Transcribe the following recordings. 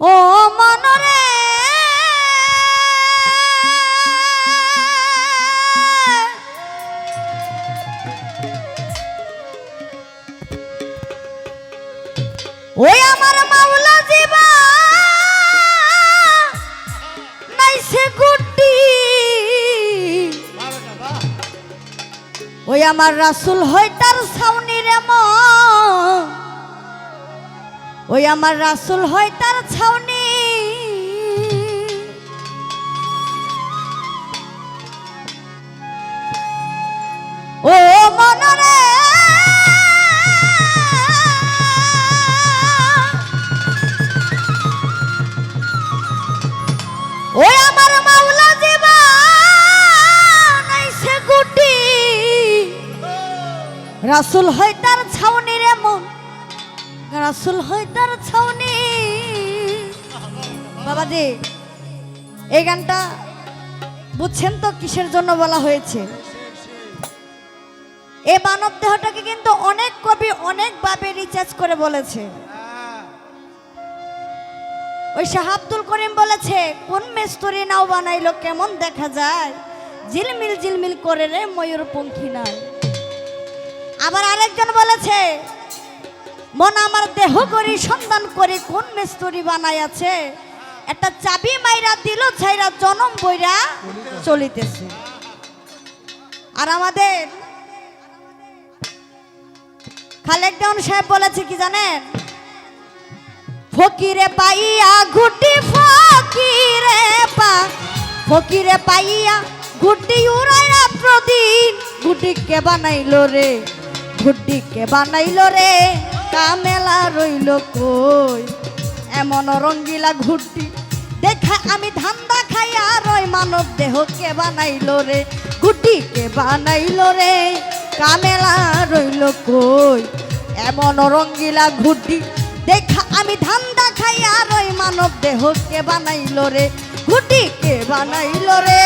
ও মনরে। ওই আমার মাওলা জীবা। নাইসে গুটি। ওই আমার রাসুল হয় তার ছাউনি রে ওই আমার রাসুল হয় রাসুল হয় তার ছাউনি রে মন রাসুল হয় তার ছাউনি। বাবাজি, এই গানটা বুঝছেন তো কিসের জন্য বলা হয়েছে? এ মানব দেহটাকে কিন্তু অনেক কবি অনেকভাবে রিচার্জ করে বলেছে। ওই শাহ আব্দুল করিম বলেছে, কোন মেস্তরি নাও বানাইলো, কেমন দেখা যায়? ঝিলমিল ঝিলমিল করে রে ময়ূর পঙ্খী নাই। আবার আরেকজন বলেছে, মন আমার দেহ করি সন্ধান করে, কোন মেস্তরি বানাই আছে একটা চাবি মাইরা দিল, ছাইরা জনম বইরা চলিতেছে। আর আমাদের খালেক দেওয়ান সাহেব বলেছে কি জানেন? ফকিরে পাইয়া ঘুটি, ফকিরে পা, ফকিরে পাইয়া ঘুটি উড়াইয়া প্রদিন ঘুটি কে বানাইলো রে? কে বানাইলো রে, কামেলা রইল কই? এমন রঙ্গিলা ঘুটি, দেখা আমি ধান্দা খাইয়া রই, মানব দেহ কে বানাইলো রে কে বানাইলো রে, কামেলা রইল কই? এমন রঙ্গিলা ঘুটি, দেখা আমি ধান্দা খাই আর ওই মানব দেহ কে বানাইলো রে কে বানাইলো রে।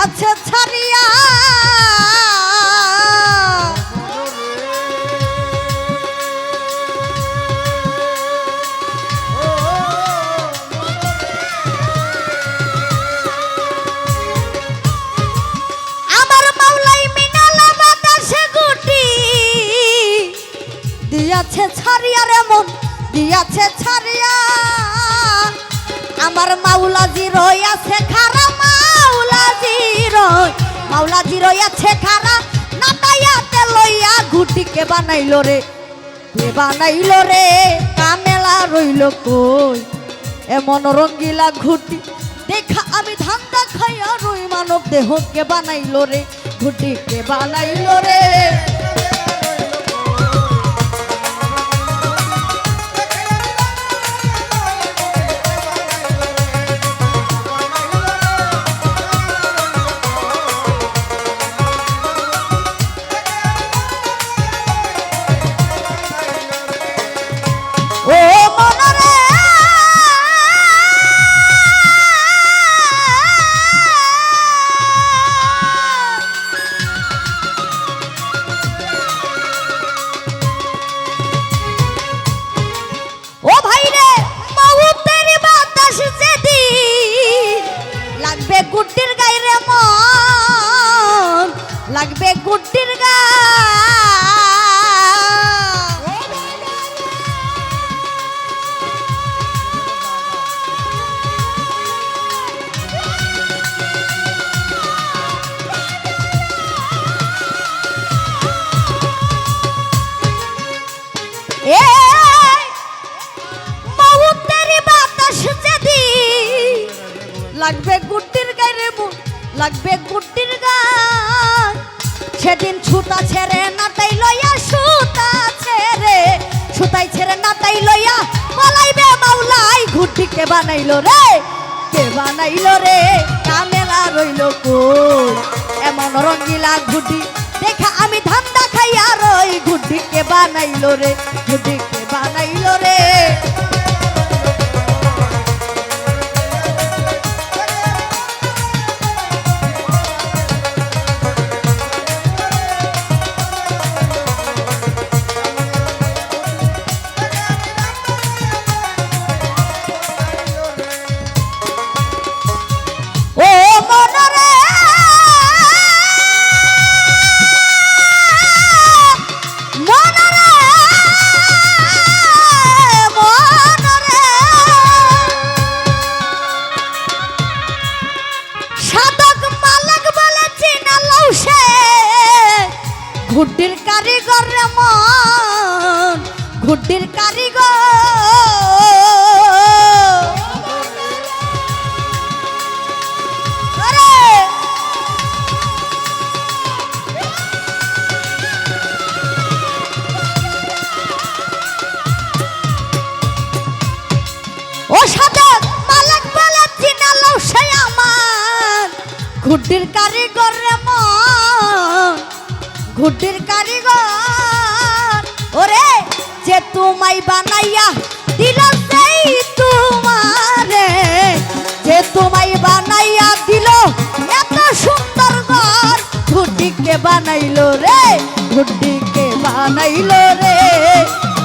দিয়াছে ছাড়িয়া। দিয়াছে ছাড়িয়া রে মন দিয়াছে ছাড়িয়া। আমার মাওলা জিরোই আছে খারা মাওলা ছেখারা আছে খারা নাতাইয়াতে লইয়া ঘুটিকে বানাইলো রে। কে বানাইলো রে? কামেলা রইল কই? এমন রঙ্গিলা ঘুটি, দেখা আমি ধান্দা খাইয়া রই মানব দেহকে বানাইলো রে। ঘুটিকে বানাইলো রে। লাগবে গুটির গায়ে মন লাগবে গুটির গান সেদিন ছুতা ছেড়ে নাটাই লইয়া সুতা ছেড়ে সুতাই ছেড়ে নাটাই লইয়া পালাইবে মাওলাই। ঘুটিকে বানাইলো রে? কে বানাইলো রে? কামেলা রইল কই? এমন রঙ্গিলা ঘুটি দেখা আমি ধান্দা খাইয়া রই। ঘুটিকে বানাইলো রে? ঘুটিকে বানাইলো রে? ঘুটির কারিগর রে ঘুটির কারিগর। ওরে, যে তোমায় বানাইয়া দিল সেই তোমারে। যে তোমায় বানাইয়া দিল, এত সুন্দর ঘর। ঘুটিকে বানাইলো রে ঘুটিকে বানাইলো রে।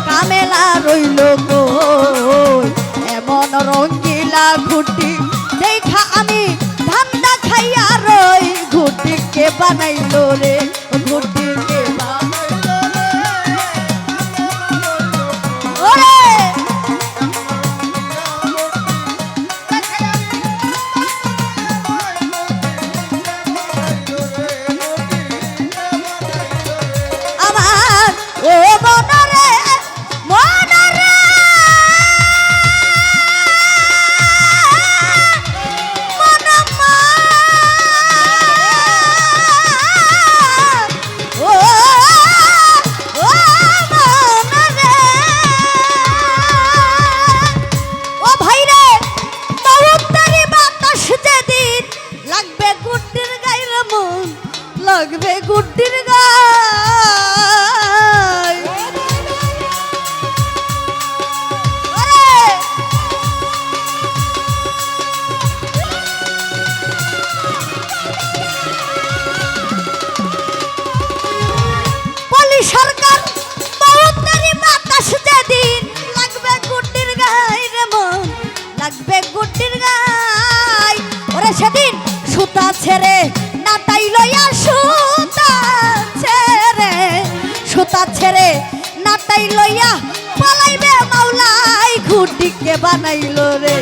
কামেলা রইল কই? এমন রঙ্গিলা ঘুটি বানাইলো রে। সুতা ছেড়ে নাটাই লইয়া সুতা ছেড়ে। সুতা ছেড়ে নাটাই লইয়া পালাইবে মাওলাই ঘুটিকে বানাইলো রে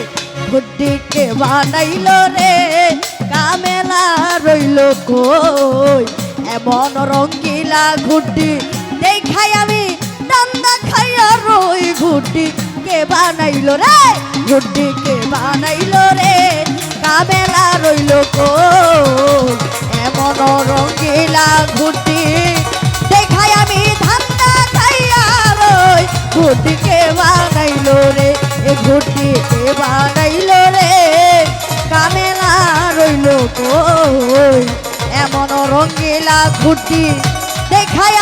ঘুটিকে বানাইলো রে। কামেলা রইল কই, এমন রঙ্গিলা ঘুটি দেখাই আমি, দান্দা খাইয়া রই ঘুটি কে বানাইলো রে ঘুটি কে বানাইলো রে। কামেলা রইল কই এমন রঙ্গিলা ঘুটি দেখাই আমি ধান্দা খাইয়া রই। ঘুটি কে বানাইলো রে, এ ঘুটি কে বানাইলো রে। কামেলা রইল কই এমন রঙ্গিলা ঘুটি দেখাই